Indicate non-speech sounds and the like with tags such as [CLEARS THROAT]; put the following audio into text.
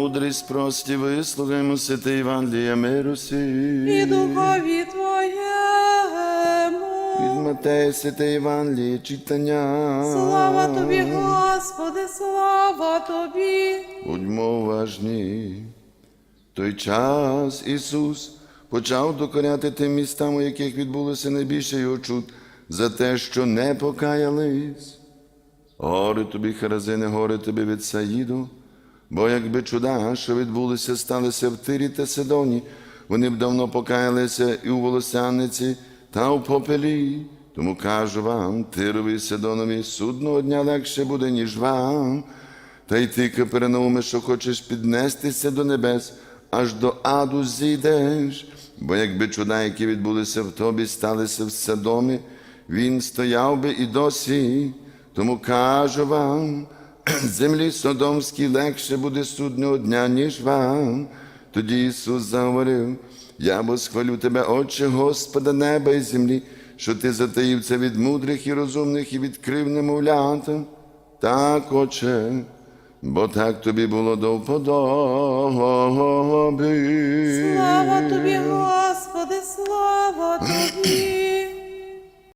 мудрість прості, вислухаймо святе Євангелія миру сі. і духові Твоєму. Від Матея святе Євангеліє читання. Слава Тобі, Господи, слава Тобі. Будьмо уважні. Той час Ісус почав докоряти тим містам, у яких відбулося найбільше його чуд, за те, що не покаялись. Горе тобі, Харазине, горе тобі від Саїду, бо якби чуда, що відбулися, сталися в Тирі та Сидоні, вони б давно покаялися і у волосяниці та у попелі. Тому кажу вам, Тирові Сидонові судного дня легше буде, ніж вам. Та й ти, Капернауме, що хочеш піднестися до небес, аж до аду зійдеш. Бо якби чуда, які відбулися в тобі, сталися в Содомі, він стояв би і досі. Тому кажу вам, [CLEARS THROAT] землі Содомській легше буде судного дня, ніж вам. Тоді Ісус заговорив, я восхвалю тебе, Отче Господа, неба і землі, що ти затаїв це від мудрих і розумних і відкрив немовлятам. Так, Отче, бо так тобі було до вподоби. Слава тобі, Господи, слава!